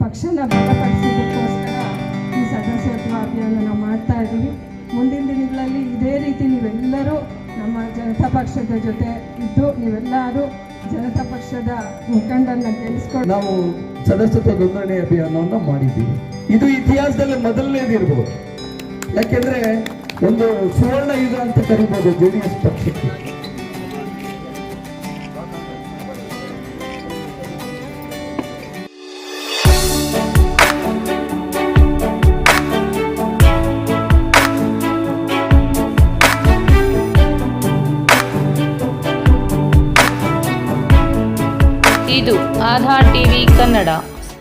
ಪಕ್ಷನ ಬಲಪಡಿಸೋದಕ್ಕೋಸ್ಕರ ಈ ಸದಸ್ಯತ್ವ ಅಭಿಯಾನ ಮಾಡ್ತಾ ಇದ್ದೀವಿ. ಮುಂದಿನ ದಿನಗಳಲ್ಲಿ ಇದೇ ರೀತಿ ನೀವೆಲ್ಲರೂ ನಮ್ಮ ಜನತಾ ಪಕ್ಷದ ಜೊತೆ ಇದ್ದು ನೀವೆಲ್ಲರೂ ಜನತಾ ಪಕ್ಷದ ಮುಖಂಡರನ್ನ ಗೆಲ್ಲಿಸ್ಕೊಂಡು ನಾವು ಸದಸ್ಯತ್ವ ನೋಂದಣಿ ಅಭಿಯಾನವನ್ನು ಮಾಡಿದ್ದೀವಿ. ಇದು ಇತಿಹಾಸದಲ್ಲಿ ಮೊದಲನೇದಿರ್ಬೋದು. ಯಾಕೆಂದ್ರೆ ಒಂದು ಸುವರ್ಣ ಯುಗ ಅಂತ ಕರಿಬೋದು ಜೆ ಡಿ ಎಸ್ ಪಕ್ಷಕ್ಕೆ. ಇದು ಆಧಾರ್ ಟಿವಿ ಕನ್ನಡ.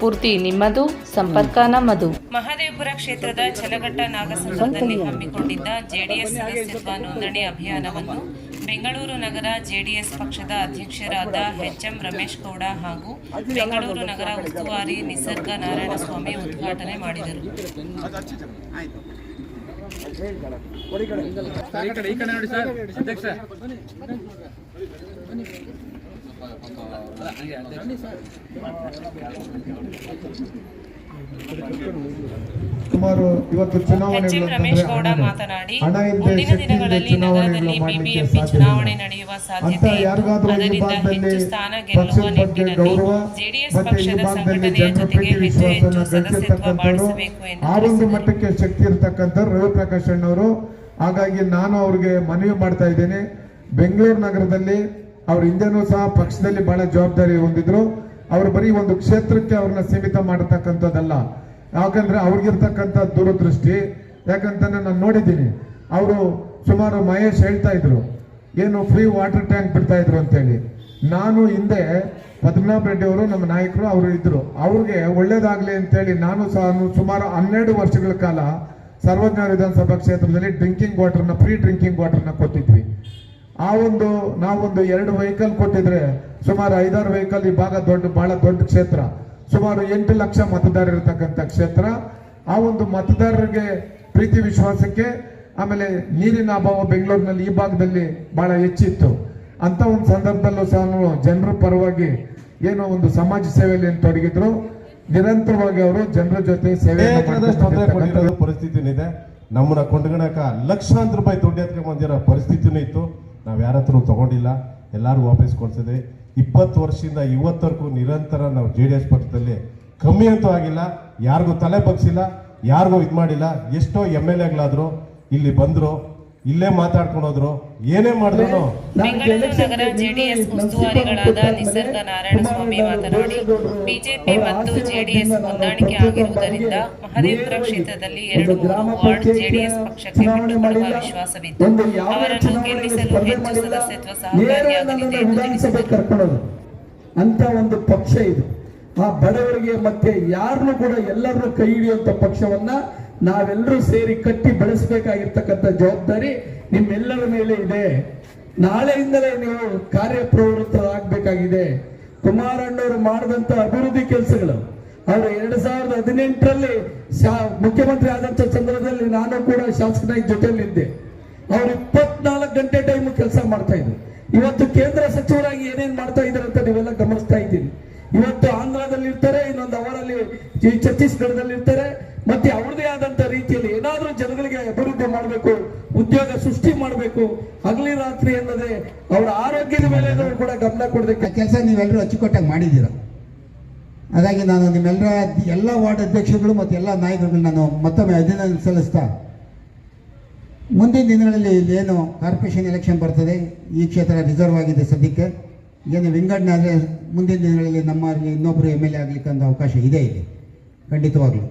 ಸ್ಫೂರ್ತಿ ನಿಮ್ಮದು ಸಂಪರ್ಕ ನಮ್ಮದು ಮಹದೇವಪುರ ಕ್ಷೇತ್ರದ ಚಲಘಟ್ಟ ನಾಗಸಂದ್ರದಲ್ಲಿ ಹಮ್ಮಿಕೊಂಡಿದ್ದ ಜೆಡಿಎಸ್ ಸದಸ್ಯತ್ವ ನೋಂದಣಿ ಅಭಿಯಾನವನ್ನು ಬೆಂಗಳೂರು ನಗರ ಜೆಡಿಎಸ್ ಪಕ್ಷದ ಅಧ್ಯಕ್ಷರಾದ ಎಚ್ಎಂ ರಮೇಶ್ ಗೌಡ ಹಾಗೂ ಬೆಂಗಳೂರು ನಗರ ಉಸ್ತುವಾರಿ ನಿಸರ್ಗ ನಾರಾಯಣಸ್ವಾಮಿ ಉದ್ಘಾಟನೆ ಮಾಡಿದರು. ಸುಮಾರು ಇವತ್ತು ಗೌಡ ಮಾತನಾಡಿ ಮುಂದಿನ ದಿನಗಳಲ್ಲಿ ನಗರದಲ್ಲಿ ಬಿಬಿಎಂಪಿ ಚುನಾವಣೆ ನಡೆಯುವ ಸಾಧ್ಯತೆ ಅದರಿಂದ ಹೆಚ್ಚು ಸ್ಥಾನ ಗೆಲ್ಲುವ ನಿಟ್ಟಿನಲ್ಲಿ ಜೆಡಿಎಸ್ ಪಕ್ಷದ ಸಂಘಟನೆಯ ಜೊತೆಗೆ ಹೆಚ್ಚು ಹೆಚ್ಚು ಸದಸ್ಯತ್ವ ಬಾಳಿಸಬೇಕು ಎಂದು. ಮಟ್ಟಕ್ಕೆ ಶಕ್ತಿ ಇರತಕ್ಕಂಥ ರವಿ ಪ್ರಕಾಶ್ ಅಣ್ಣವರು. ಹಾಗಾಗಿ ನಾನು ಅವ್ರಿಗೆ ಮನವಿ ಮಾಡ್ತಾ ಇದ್ದೇನೆ. ಬೆಂಗಳೂರು ನಗರದಲ್ಲಿ ಅವ್ರ ಹಿಂದೆನೂ ಸಹ ಪಕ್ಷದಲ್ಲಿ ಬಹಳ ಜವಾಬ್ದಾರಿ ಹೊಂದಿದ್ರು. ಅವ್ರು ಬರೀ ಒಂದು ಕ್ಷೇತ್ರಕ್ಕೆ ಅವ್ರನ್ನ ಸೀಮಿತ ಮಾಡತಕ್ಕಂಥದ್ದಲ್ಲ. ಯಾಕಂದ್ರೆ ಅವ್ರಿಗಿರ್ತಕ್ಕಂಥ ದೂರದೃಷ್ಟಿ ಯಾಕಂತ ನಾನು ನೋಡಿದ್ದೀನಿ, ಅವರು ಸುಮಾರು ಮಹೇಶ್ ಹೇಳ್ತಾ ಇದ್ರು, ಏನು ಫ್ರೀ ವಾಟರ್ ಟ್ಯಾಂಕ್ ಬಿಡ್ತಾ ಇದ್ರು ಅಂತೇಳಿ. ನಾನು ಹಿಂದೆ ಪದ್ಮನಾಭ ರೆಡ್ಡಿ ಅವರು ನಮ್ಮ ನಾಯಕರು, ಅವರು ಇದ್ರು. ಅವ್ರಿಗೆ ಒಳ್ಳೇದಾಗ್ಲಿ ಅಂತೇಳಿ ನಾನು ಸಹ ಸುಮಾರು ಹನ್ನೆರಡು ವರ್ಷಗಳ ಕಾಲ ಸರ್ವಜ್ಞ ವಿಧಾನಸಭಾ ಕ್ಷೇತ್ರದಲ್ಲಿ ಡ್ರಿಂಕಿಂಗ್ ವಾಟರ್ನ ಫ್ರೀ ಡ್ರಿಂಕಿಂಗ್ ವಾಟರ್ನ ಕೊಟ್ಟಿದ್ವಿ. ಆ ಒಂದು ನಾವೊಂದು ಎರಡು ವೆಹಿಕಲ್ ಕೊಟ್ಟಿದ್ರೆ ಸುಮಾರು ಐದಾರು ವೆಹಿಕಲ್ ಈ ಭಾಗ ದೊಡ್ಡ ಬಹಳ ದೊಡ್ಡ ಕ್ಷೇತ್ರ. ಸುಮಾರು ಎಂಟು ಲಕ್ಷ ಮತದಾರ ಇರತಕ್ಕಂಥ ಕ್ಷೇತ್ರ. ಆ ಒಂದು ಮತದಾರರಿಗೆ ಪ್ರೀತಿ ವಿಶ್ವಾಸಕ್ಕೆ ಆಮೇಲೆ ನೀರಿನ ಅಭಾವ ಬೆಂಗಳೂರಿನಲ್ಲಿ ಈ ಭಾಗದಲ್ಲಿ ಬಹಳ ಹೆಚ್ಚಿತ್ತು. ಅಂತ ಒಂದು ಸಂದರ್ಭದಲ್ಲೂ ಸಹ ಜನರ ಪರವಾಗಿ ಏನೋ ಒಂದು ಸಮಾಜ ಸೇವೆಯಲ್ಲಿ ಏನ್ ತೊಡಗಿದ್ರು. ನಿರಂತರವಾಗಿ ಅವರು ಜನರ ಜೊತೆ ಸೇವೆ ಪರಿಸ್ಥಿತಿ ಪರಿಸ್ಥಿತಿನಿದೆ ನಮ್ಮನ್ನ ಕೊಂಡ್ಕೊಳಕ ಲಕ್ಷಾಂತರ ರೂಪಾಯಿ ದುಡ್ಡು ಎತ್ಕೊಂಡ್ ಬಂದಿರೋ ಪರಿಸ್ಥಿತಿನೂ ಇತ್ತು. ನಾವ್ ಯಾರ ಹತ್ರ ತಗೊಂಡಿಲ್ಲ, ಎಲ್ಲರೂ ವಾಪಸ್ ಕೊಡ್ಸಿದ್ವಿ ಇಪ್ಪತ್ತು ವರ್ಷದಿಂದ ಇವತ್ತವರೆಗೂ ನಿರಂತರ ನಾವು ಜೆ ಡಿ ಎಸ್ ಪಕ್ಷದಲ್ಲಿ ಕಮ್ಮಿ ಅಂತೂ ಆಗಿಲ್ಲ, ಯಾರಿಗೂ ತಲೆ ಬಗ್ಸಿಲ್ಲ, ಯಾರಿಗೂ ಇದು ಮಾಡಿಲ್ಲ, ಎಷ್ಟೋ ಎಂ ಎಲ್ ಎಗಳಾದರೂ ಇಲ್ಲಿ ಬಂದ್ರು. ಇಲ್ಲೇ ಮಾತಾಡ್ಕೊಂಡು ಹೋದ್ರು. ಏನೇ ಮಾಡಿದ್ರು. ಬೆಂಗಳೂರು ನಗರ ಜೆಡಿಎಸ್ ಉಸ್ತುವಾರಿಗಳಾದ ನಿಸರ್ಗ ನಾರಾಯಣಸ್ವಾಮಿ ಮಾತನಾಡಿ ಬಿಜೆಪಿ ಮತ್ತು ಜೆಡಿಎಸ್ ಹೊಂದಾಣಿಕೆ ಆಗಿರುವುದರಿಂದ ಮಹದೇವಪುರ ಕ್ಷೇತ್ರದಲ್ಲಿ ಎರಡು ಮೂರು ವಾರ್ಡ್ ಜೆಡಿಎಸ್ ಪಕ್ಷಕ್ಕೆ ಬಿಟ್ಟುಕೊಡುವ ವಿಶ್ವಾಸವಿದ್ದು ಅವರನ್ನು ಗೆಲ್ಲಿಸಲು ಹೆಚ್ಚು ಸದಸ್ಯತ್ವ ಸಹಕಾರಿಯಾಗಲಿದೆ ಎಂದು ತಿಳಿಸಿದರು. ಕರ್ಕೊಳ್ಳೋದು ಅಂತ ಒಂದು ಪಕ್ಷ ಇದು. ಆ ಬಡವರಿಗೆ ಮತ್ತೆ ಯಾರನ್ನು ಕೂಡ ಎಲ್ಲರನ್ನು ಕೈ ಹಿಡಿಯುವಂತ ಪಕ್ಷವನ್ನ ನಾವೆಲ್ಲರೂ ಸೇರಿ ಕಟ್ಟಿ ಬೆಳೆಸಬೇಕಾಗಿರ್ತಕ್ಕಂಥ ಜವಾಬ್ದಾರಿ ನಿಮ್ಮೆಲ್ಲರ ಮೇಲೆ ಇದೆ. ನಾಳೆಯಿಂದಲೇ ನೀವು ಕಾರ್ಯಪ್ರವೃತ್ತರಾಗಬೇಕಾಗಿದೆ. ಕುಮಾರಣ್ಣವರು ಮಾಡಿದಂತ ಅಭಿವೃದ್ಧಿ ಕೆಲಸಗಳು, ಅವರು ಎರಡ್ ಸಾವಿರದ ಹದಿನೆಂಟರಲ್ಲಿ ಮುಖ್ಯಮಂತ್ರಿ ಆದಂತ ಸಂದರ್ಭದಲ್ಲಿ ನಾನು ಕೂಡ ಶಾಸಕನಾಗಿ ಜೊತೆಯಲ್ಲಿದ್ದೆ. ಅವರು ಇಪ್ಪತ್ನಾಲ್ಕು ಗಂಟೆ ಟೈಮ್ ಕೆಲಸ ಮಾಡ್ತಾ ಇದ್ರು. ಇವತ್ತು ಕೇಂದ್ರ ಸಚಿವರಾಗಿ ಏನೇನ್ ಮಾಡ್ತಾ ಇದ್ದಾರೆ ಅಂತ ನೀವೆಲ್ಲ ಗಮನಿಸ್ತಾ ಇದ್ದೀರಿ. ಇವತ್ತು ಆಂಧ್ರದಲ್ಲಿ ಇರ್ತಾರೆ ಇನ್ನೊಂದು ಅವರಲ್ಲಿ ಛತ್ತೀಸ್ಗಢದಲ್ಲಿ ಇರ್ತಾರೆ ಮತ್ತೆ ಅವ್ರದೇ ಆದಂತ ರೀತಿಯಲ್ಲಿ ಏನಾದ್ರೂ ಜನಗಳಿಗೆ ಅಭಿವೃದ್ಧಿ ಮಾಡಬೇಕು, ಉದ್ಯೋಗ ಸೃಷ್ಟಿ ಮಾಡಬೇಕು, ಹಗಲಿ ರಾತ್ರಿ ಅನ್ನದೆ ಅವರ ಆರೋಗ್ಯದ ಮೇಲೆ ಕೂಡ ಗಮನ ಕೊಡಬೇಕು ಕೆಲಸ ನೀವೆಲ್ಲರೂ ಅಚ್ಚುಕಟ್ಟಾಗಿ ಮಾಡಿದ್ದೀರ? ಹಾಗಾಗಿ ನಾನು ನಿಮ್ಮೆಲ್ಲರ ಎಲ್ಲ ವಾರ್ಡ್ ಅಧ್ಯಕ್ಷರುಗಳು ಮತ್ತು ಎಲ್ಲ ನಾಯಕರುಗಳು ನಾನು ಮತ್ತೊಮ್ಮೆ ಅಭಿನಂದನೆ ಸಲ್ಲಿಸ್ತಾ, ಮುಂದಿನ ದಿನಗಳಲ್ಲಿ ಏನು ಕಾರ್ಪೊರೇಷನ್ ಎಲೆಕ್ಷನ್ ಬರ್ತದೆ, ಈ ಕ್ಷೇತ್ರ ರಿಸರ್ವ್ ಆಗಿದೆ ಸದ್ಯಕ್ಕೆ. ಏನು ವಿಂಗಡಣೆ ಆದರೆ ಮುಂದಿನ ದಿನಗಳಲ್ಲಿ ನಮ್ಮ ಇನ್ನೊಬ್ಬರು ಎಂ ಎಲ್ ಎ ಆಗಲಿಕ್ಕೆ ಅಂತ ಅವಕಾಶ ಇದೆ ಇಲ್ಲಿ, ಖಂಡಿತವಾಗ್ಲೂ.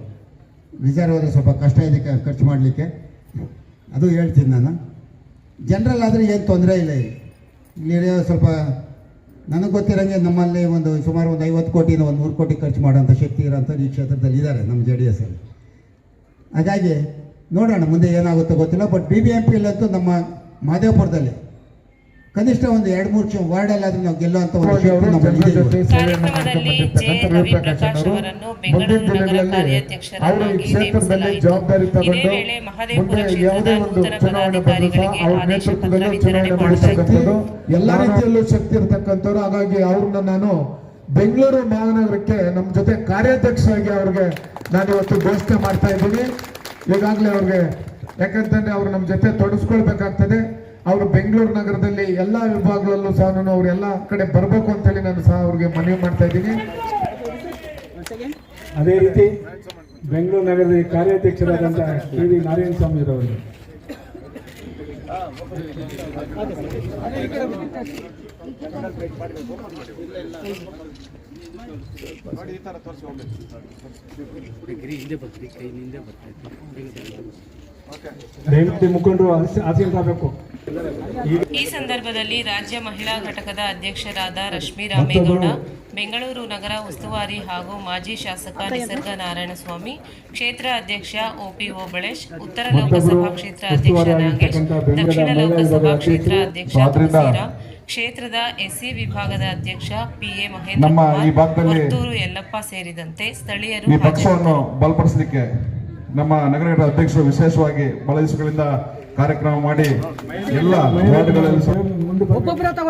ರಿಸರ್ವ್ ಆದರೆ ಸ್ವಲ್ಪ ಕಷ್ಟ ಇದೆ ಖರ್ಚು ಮಾಡಲಿಕ್ಕೆ. ಅದು ಹೇಳ್ತೀನಿ ನಾನು. ಜನರಲ್ ಆದರೆ ಏನು ತೊಂದರೆ ಇಲ್ಲ ಇಲ್ಲಿ. ಸ್ವಲ್ಪ ನನಗೆ ಗೊತ್ತಿರೋಂಗೆ ನಮ್ಮಲ್ಲಿ ಒಂದು ಸುಮಾರು ಒಂದು ಐವತ್ತು ಕೋಟಿನ ಒಂದು ನೂರು ಕೋಟಿ ಖರ್ಚು ಮಾಡೋಂಥ ಶಕ್ತಿ ಇರೋಂಥ ಈ ಕ್ಷೇತ್ರದಲ್ಲಿ ಇದ್ದಾರೆ ನಮ್ಮ ಜೆ ಡಿ ಎಸ್ಸಲ್ಲಿ ಹಾಗಾಗಿ ನೋಡೋಣ ಮುಂದೆ ಏನಾಗುತ್ತೋ ಗೊತ್ತಿಲ್ಲ ಬಟ್ ಬಿ ಬಿ ಎಂ ಪಿಲಂತೂ ನಮ್ಮ ಮಹದೇವಪುರದಲ್ಲಿ ಕನಿಷ್ಠ ಒಂದು ಎರಡು ಮೂರು ವಾರ್ಡಲ್ಲಾದ್ರೂ ನಾವು ಗೆಲ್ಲುವಂತ ಒಂದು ಅವರು ಶಕ್ತಿ ನಮ್ಮಲ್ಲಿ ಇದೆ ಕಾರ್ಯಕ್ರಮದಲ್ಲಿ ಮಾಡ್ಕೊಂಡು ಜೆ. ಬಂದಿರ್ತಕ್ಕಂಥ ರವಿ ರವಿ ಪ್ರಕಾಶ್ ಪ್ರಕಾಶ್ ಅವರು ಅವರನ್ನು ಬೆಂಗಳೂರು ನಗರ ದಿನಗಳಲ್ಲಿ ಕಾರ್ಯಾಧ್ಯಕ್ಷರನ್ನಾಗಿ ಕ್ಷೇತ್ರದಲ್ಲಿ ನೇಮಿಸಲಾಯಿತು. ಜವಾಬ್ದಾರಿ ಇದೇ ತಗೊಂಡು ವೇಳೆ ಮಹದೇವಪುರ ಕ್ಷೇತ್ರದ ಯಾವುದೇ ಒಂದು ನೂತನ ಚುನಾವಣೆ ಪದಾಧಿಕಾರಿಗಳಿಗೆ ಆದೇಶ ಪತ್ರ ವಿತರಣೆ ಮಾಡಲಾಯಿತು. ನಡೆಸತಕ್ಕಂಥದ್ದು ಎಲ್ಲ ರೀತಿಯಲ್ಲೂ ಶಕ್ತಿ ಇರತಕ್ಕಂಥವ್ರು ಹಾಗಾಗಿ ಅವ್ರನ್ನ ನಾನು ಬೆಂಗಳೂರು ಮಹಾನಗರಕ್ಕೆ ನಮ್ಮ ಜೊತೆ ಕಾರ್ಯಾಧ್ಯಕ್ಷರಾಗಿ ಅವ್ರಿಗೆ ನಾನು ಇವತ್ತು ಘೋಷಣೆ ಮಾಡ್ತಾ ಇದ್ದೀನಿ ಈಗಾಗಲೇ ಅವ್ರಿಗೆ ಯಾಕಂತಂದ್ರೆ ಅವ್ರು ನಮ್ಮ ಜೊತೆ ತೊಡಗಿಸ್ಕೊಳ್ಬೇಕಾಗ್ತದೆ ಅವರು ಬೆಂಗಳೂರು ನಗರದಲ್ಲಿ ಎಲ್ಲ ವಿಭಾಗಗಳಲ್ಲೂ ಸಹ ನಾನು ಅವ್ರು ಎಲ್ಲ ಕಡೆ ಬರಬೇಕು ಅಂತೇಳಿ ನಾನು ಸಹ ಅವ್ರಿಗೆ ಮನವಿ ಮಾಡ್ತಾ ಇದ್ದೀನಿ. ಅದೇ ರೀತಿ ಬೆಂಗಳೂರು ನಗರದ ಕಾರ್ಯಾಧ್ಯಕ್ಷರಾದಂತಹ ಕೆ ವಿ ನಾರಾಯಣ ಸ್ವಾಮಿರವರು ದಯವಿಟ್ಟು ಮುಖಂಡರು ಆಸೆ- ಆಸೀನರಾಗಬೇಕು ಈ ಸಂದರ್ಭದಲ್ಲಿ ರಾಜ್ಯ ಮಹಿಳಾ ಘಟಕದ ಅಧ್ಯಕ್ಷರಾದ ರಶ್ಮಿ ರಾಮೇಗೌಡ ಬೆಂಗಳೂರು ನಗರ ಉಸ್ತುವಾರಿ ಹಾಗೂ ಮಾಜಿ ಶಾಸಕ ನಿಸರ್ಗ ನಾರಾಯಣಸ್ವಾಮಿ ಕ್ಷೇತ್ರ ಅಧ್ಯಕ್ಷ ಒಪಿ ಓಬಳೇಶ್ ಉತ್ತರ ಲೋಕಸಭಾ ಕ್ಷೇತ್ರ ಅಧ್ಯಕ್ಷ ನಾಗೇಶ್ ದಕ್ಷಿಣ ಲೋಕಸಭಾ ಕ್ಷೇತ್ರ ಅಧ್ಯಕ್ಷ ತುಳಸಿರಾಮ್ ಕ್ಷೇತ್ರದ ಎಸ್ಸಿ ವಿಭಾಗದ ಅಧ್ಯಕ್ಷ ಪಿಎ ಮಹೇಂದ್ರ ಕುಮಾರ್ ಯಲ್ಲಪ್ಪ ಸೇರಿದಂತೆ ಸ್ಥಳೀಯರು ಬಲಪಡಿಸಲಿಕ್ಕೆ ನಮ್ಮ ನಗರ ಅಧ್ಯಕ್ಷರು ವಿಶೇಷವಾಗಿ ಬಹಳ ದಿವಸಗಳಿಂದ ಕಾರ್ಯಕ್ರಮ ಮಾಡಿ ಎಲ್ಲ ವಾರ್ಡ್ಗಳಲ್ಲಿ ಸಂಘಟನಾ